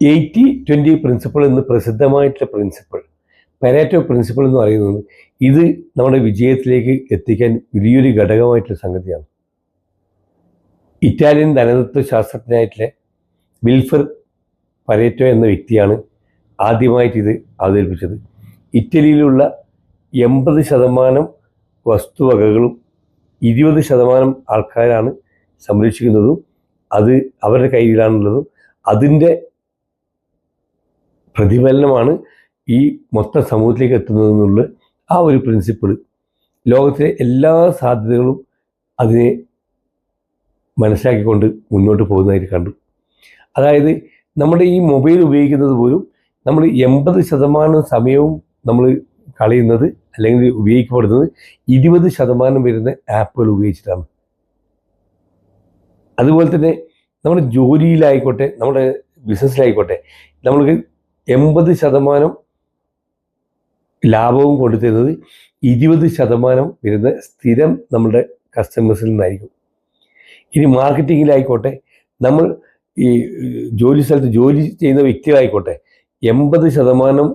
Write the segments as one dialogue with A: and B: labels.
A: Eighty twenty principle എന്ന് പ്രസിദ്ധമായിട്ടുള്ള principle. പരാറ്റോ principle എന്ന് പറയുന്നത് ഇത് നമ്മുടെ വിജയത്തിലേക്ക് എത്തിക്കാൻ വലിയൊരു ഘടകമായിട്ടുള്ള സംഗതിയാണ്. ഇറ്റാലിയൻ ധനതത്വ ശാസ്ത്രജ്ഞനായിട്ടുള്ള വിൽഫർ പരേറ്റോ എന്ന വ്യക്തിയാണ് ആദ്യമായിട്ട് ഇത് അവതരിപ്പിച്ചത്. ഇറ്റലിയിലുള്ള എൺപത് ശതമാനം വസ്തുവകകളും ഇരുപത് ശതമാനം ആൾക്കാരാണ് സംരക്ഷിക്കുന്നതും അത് അവരുടെ കയ്യിലാണുള്ളതും. അതിന്റെ പ്രതിഫലനമാണ് ഈ മൊത്ത സമൂഹത്തിലേക്ക് എത്തുന്നതെന്നുള്ള ആ ഒരു പ്രിൻസിപ്പിൾ ലോകത്തിലെ എല്ലാ സാധ്യതകളും അതിനെ മനസ്സിലാക്കിക്കൊണ്ട് മുന്നോട്ട് പോകുന്നതായിട്ട് കണ്ടു. അതായത് നമ്മുടെ ഈ മൊബൈൽ ഉപയോഗിക്കുന്നത് പോലും നമ്മൾ എൺപത് ശതമാനം സമയവും നമ്മൾ കളയുന്നത് അല്ലെങ്കിൽ ഉപയോഗിക്കപ്പെടുന്നത് ഇരുപത് ശതമാനം വരുന്ന ആപ്പുകൾ ഉപയോഗിച്ചിട്ടാണ്. അതുപോലെ തന്നെ നമ്മുടെ ജോലിയിലായിക്കോട്ടെ നമ്മുടെ ബിസിനസ്സിലായിക്കോട്ടെ നമ്മൾക്ക് എൺപത് ശതമാനം ലാഭവും കൊടുത്തിരുന്നത് ഇരുപത് ശതമാനം വരുന്ന സ്ഥിരം നമ്മുടെ കസ്റ്റമേഴ്സിൽ നിന്നായിരിക്കും. ഇനി മാർക്കറ്റിങ്ങിലായിക്കോട്ടെ നമ്മൾ ഈ ജോലി സ്ഥലത്ത് ജോലി ചെയ്യുന്ന വ്യക്തികളായിക്കോട്ടെ എൺപത് ശതമാനം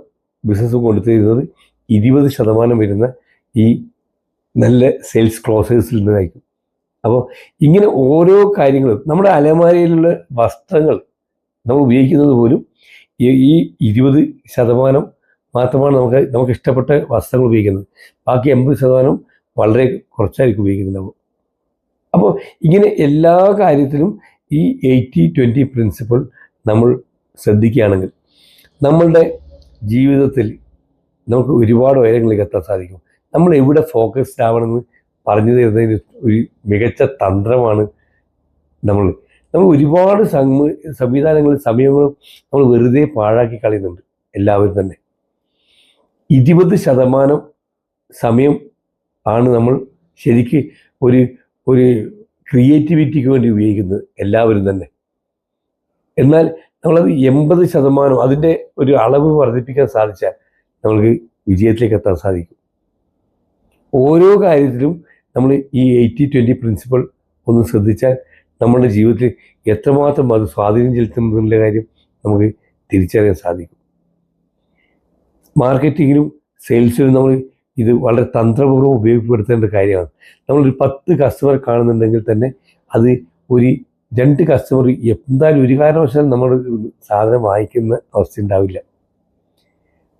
A: ബിസിനസ് കൊടുത്തിരുന്നത് ഇരുപത് ശതമാനം വരുന്ന ഈ നല്ല സെയിൽസ് ക്ലോസേഴ്സിൽ നിന്നായിരിക്കും. അപ്പോൾ ഇങ്ങനെ ഓരോ കാര്യങ്ങളും നമ്മുടെ അലമാരയിലുള്ള വസ്ത്രങ്ങൾ നമ്മൾ ഉപയോഗിക്കുന്നത് പോലും ഈ ഇരുപത് ശതമാനം മാത്രമാണ് നമുക്ക് നമുക്ക് ഇഷ്ടപ്പെട്ട വസ്ത്രങ്ങൾ ഉപയോഗിക്കുന്നത്. ബാക്കി എൺപത് ശതമാനം വളരെ കുറച്ചായിരിക്കും ഉപയോഗിക്കുന്നുണ്ടാവും അപ്പോൾ ഇങ്ങനെ എല്ലാ കാര്യത്തിലും ഈ എയ്റ്റി ട്വന്റി പ്രിൻസിപ്പിൾ നമ്മൾ ശ്രദ്ധിക്കുകയാണെങ്കിൽ നമ്മളുടെ ജീവിതത്തിൽ നമുക്ക് ഒരുപാട് ഉയരങ്ങളിലേക്ക് എത്താൻ സാധിക്കും. നമ്മൾ എവിടെ ഫോക്കസ്ഡ് ആവണമെന്ന് പറഞ്ഞു തരുന്നതിന് ഒരു മികച്ച തന്ത്രമാണ് നമ്മൾ നമ്മൾ ഒരുപാട് സംവ സംവിധാനങ്ങളും സമയങ്ങളും നമ്മൾ വെറുതെ പാഴാക്കി കളയുന്നുണ്ട് എല്ലാവരും തന്നെ. ഇരുപത് ശതമാനം സമയം ആണ് നമ്മൾ ശരിക്ക് ഒരു ഒരു ക്രിയേറ്റിവിറ്റിക്ക് വേണ്ടി ഉപയോഗിക്കുന്നത് എല്ലാവരും തന്നെ. എന്നാൽ നമ്മളത് എൺപത് ശതമാനം അതിന്റെ ഒരു അളവ് വർദ്ധിപ്പിക്കാൻ സാധിച്ചാൽ നമ്മൾക്ക് വിജയത്തിലേക്ക് എത്താൻ സാധിക്കും. ഓരോ കാര്യത്തിലും നമ്മൾ ഈ എയ്റ്റി ട്വന്റി പ്രിൻസിപ്പൾ ഒന്ന് ശ്രദ്ധിച്ചാൽ നമ്മുടെ ജീവിതത്തിൽ എത്രമാത്രം അത് സ്വാധീനം ചെലുത്തുന്നുള്ള കാര്യം നമുക്ക് തിരിച്ചറിയാൻ സാധിക്കും. മാർക്കറ്റിങ്ങിലും സെയിൽസിലും നമ്മൾ ഇത് വളരെ തന്ത്രപൂർവം ഉപയോഗപ്പെടുത്തേണ്ട കാര്യമാണ്. നമ്മളൊരു പത്ത് കസ്റ്റമർ കാണുന്നുണ്ടെങ്കിൽ തന്നെ അത് ഒരു രണ്ട് കസ്റ്റമർ എന്തായാലും ഒരു കാരണവശാലും നമ്മൾ സാധനം വാങ്ങിക്കുന്ന അവസ്ഥ ഉണ്ടാവില്ല.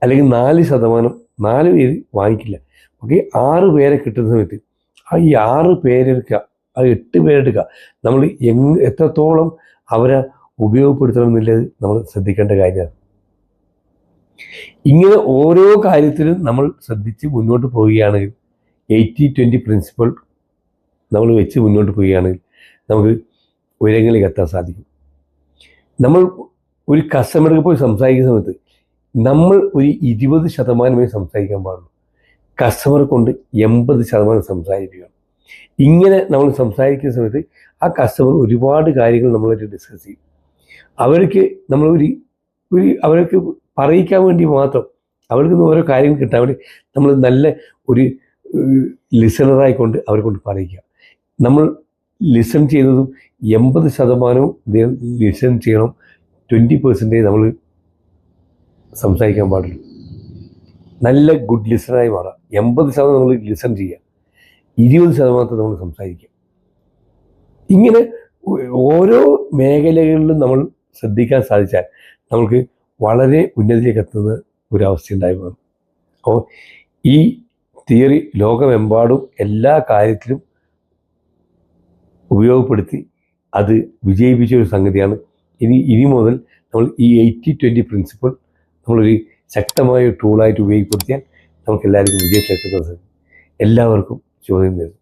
A: അല്ലെങ്കിൽ നാല് ശതമാനം നാല് പേര് വാങ്ങിക്കില്ല. ഓക്കെ ആറ് പേരെ കിട്ടുന്ന സമയത്ത് ആ ഈ ആറ് പേരെടുക്കുക ആ എട്ട് പേരെടുക്കുക നമ്മൾ എങ് എത്രത്തോളം അവരെ ഉപയോഗപ്പെടുത്തണം എന്നുള്ളത് നമ്മൾ ശ്രദ്ധിക്കേണ്ട കാര്യമാണ് ഇങ്ങനെ ഓരോ കാര്യത്തിലും നമ്മൾ ശ്രദ്ധിച്ച് മുന്നോട്ട് പോവുകയാണെങ്കിൽ എയ്റ്റി ട്വന്റി പ്രിൻസിപ്പൾ നമ്മൾ വെച്ച് മുന്നോട്ട് പോവുകയാണെങ്കിൽ നമുക്ക് ഉയരങ്ങളിലേക്ക് എത്താൻ സാധിക്കും. നമ്മൾ ഒരു കസ്റ്റമർക്ക് പോയി സംസാരിക്കുന്ന സമയത്ത് നമ്മൾ ഒരു ഇരുപത് ശതമാനമേ സംസാരിക്കാൻ പാടുള്ളൂ. കസ്റ്റമർ കൊണ്ട് എൺപത് ശതമാനം സംസാരിക്കുകയാണ് ഇങ്ങനെ നമ്മൾ സംസാരിക്കുന്ന സമയത്ത് ആ കസ്റ്റമർ ഒരുപാട് കാര്യങ്ങൾ നമ്മളായിട്ട് ഡിസ്കസ് ചെയ്യും. അവർക്ക് നമ്മൾ ഒരു ഒരു അവർക്ക് പറയിക്കാൻ വേണ്ടി മാത്രം അവർക്ക് ഓരോ കാര്യങ്ങൾ കിട്ടാൻ വേണ്ടി നമ്മൾ നല്ല ഒരു ലിസണറായിക്കൊണ്ട് അവരെ കൊണ്ട് പറയിക്കുക. നമ്മൾ ലിസൺ ചെയ്യുന്നതും എൺപത് ശതമാനവും ലിസൺ ചെയ്യണം. ട്വന്റി പെർസെന്റേജ് നമ്മൾ സംസാരിക്കാൻ പാടുള്ളൂ. നല്ല ഗുഡ് ലിസണറായി മാറാം. എൺപത് ശതമാനം നമ്മൾ ലിസൺ ചെയ്യുക ഇരുപത് ശതമാനത്തെ നമ്മൾ സംസാരിക്കും. ഇങ്ങനെ ഓരോ മേഖലകളിലും നമ്മൾ ശ്രദ്ധിക്കാൻ സാധിച്ചാൽ നമുക്ക് വളരെ ഉന്നതിയിലേക്ക് എത്തുന്ന ഒരവസ്ഥ ഉണ്ടായി പോകും അപ്പോൾ ഈ തിയറി ലോകമെമ്പാടും എല്ലാ കാര്യത്തിലും ഉപയോഗപ്പെടുത്തി അത് വിജയിപ്പിച്ച ഒരു സംഗതിയാണ്. ഇനി ഇനി മുതൽ നമ്മൾ ഈ എയ്റ്റി ട്വന്റി പ്രിൻസിപ്പിൾ നമ്മളൊരു ശക്തമായ ടൂളായിട്ട് ഉപയോഗപ്പെടുത്തിയാൽ നമുക്ക് എല്ലാവർക്കും വിജയത്തിലെത്തുന്നത് എല്ലാവർക്കും ചോദ്യം നേരുന്നു